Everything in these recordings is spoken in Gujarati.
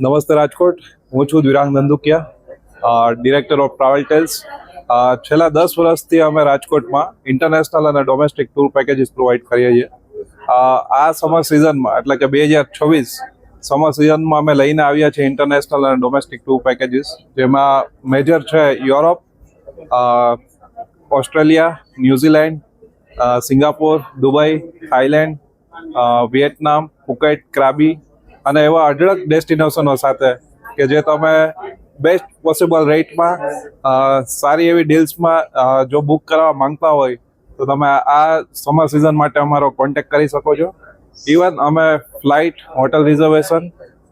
નમસ્તે રાજકોટ. હું છું Dwirang Dhandhukiya director of travel tales છેલ્લા દસ વર્ષથી અમે રાજકોટમાં ઇન્ટરનેશનલ અને ડોમેસ્ટિક ટૂર પેકેજીસ પ્રોવાઈડ કરીએ છીએ. આ સમર સિઝનમાં એટલે કે બે હજાર છવ્વીસ સમર સિઝનમાં અમે લઈને આવ્યા છીએ ઇન્ટરનેશનલ અને ડોમેસ્ટિક ટૂર પેકેજીસ જેમાં મેજર છે Europe Australia New Zealand Singapore Dubai Thailand અ, વિયેટનામ ફુકેટ ક્રાબી અને એવા અઢળક ડેસ્ટિનેશનો સાથે કે જે તમે બેસ્ટ પોસિબલ રેટમાં સારી એવી ડીલ્સમાં જો બુક કરવા માંગતા હોય, તો તમે આ સમર સિઝન માટે અમારો કોન્ટેક્ટ કરી શકો છો. ઇવન અમે flight hotel reservation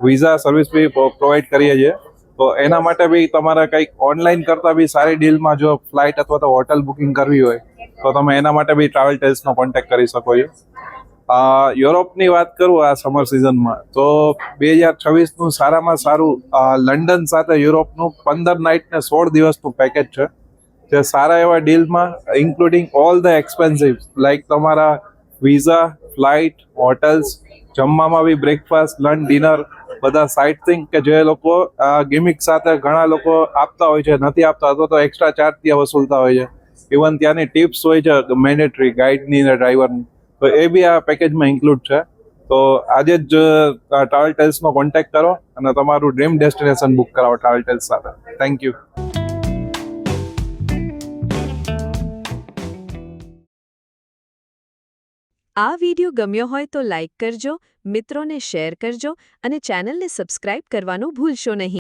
visa service બી પ્રોવાઈડ કરીએ છીએ. તો એના માટે બી તમારે કંઈક ઓનલાઈન કરતાં બી સારી ડીલમાં જો ફ્લાઇટ અથવા તો હોટલ બુકિંગ કરવી હોય, તો તમે એના માટે બી ટ્રાવેલ ટેલ્સનો કોન્ટેક્ટ કરી શકો છો. યુરોપની વાત કરું આ સમર સિઝનમાં તો બે હજાર છવ્વીસનું સારામાં સારું લંડન સાથે યુરોપનું પંદર નાઇટ ને સોળ દિવસનું પેકેજ છે. જે સારા એવા ડીલમાં including all the expensive like તમારા વિઝા ફ્લાઇટ હોટલ્સ જમવામાં બી બ્રેકફાસ્ટ લંચ ડિનર બધા સાઇટ થિંગ કે જે લોકો ગિમિક સાથે ઘણા લોકો આપતા હોય છે, નથી આપતા અથવા તો એક્સ્ટ્રા ચાર્જ ત્યાં વસૂલતા હોય છે. ઇવન ત્યાંની ટિપ્સ હોય છે મેન્ડેટરી ગાઈડની ને ડ્રાઈવરની તો એ બી આ પેકેજમાં ઇન્ક્લુડ છે. તો આજે જ ટ્રાવેલ ટેલ્સનો કોન્ટેક્ટ કરો અને તમારું ડ્રીમ ડેસ્ટિનેશન બુક કરાવો ટ્રાવેલ ટેલ્સ સાથે. થેન્ક યુ આ વિડિયો ગમ્યો હોય તો લાઇક કરજો, મિત્રોને શેર કરજો અને ચેનલને સબસ્ક્રાઇબ કરવાનું ભૂલશો નહીં.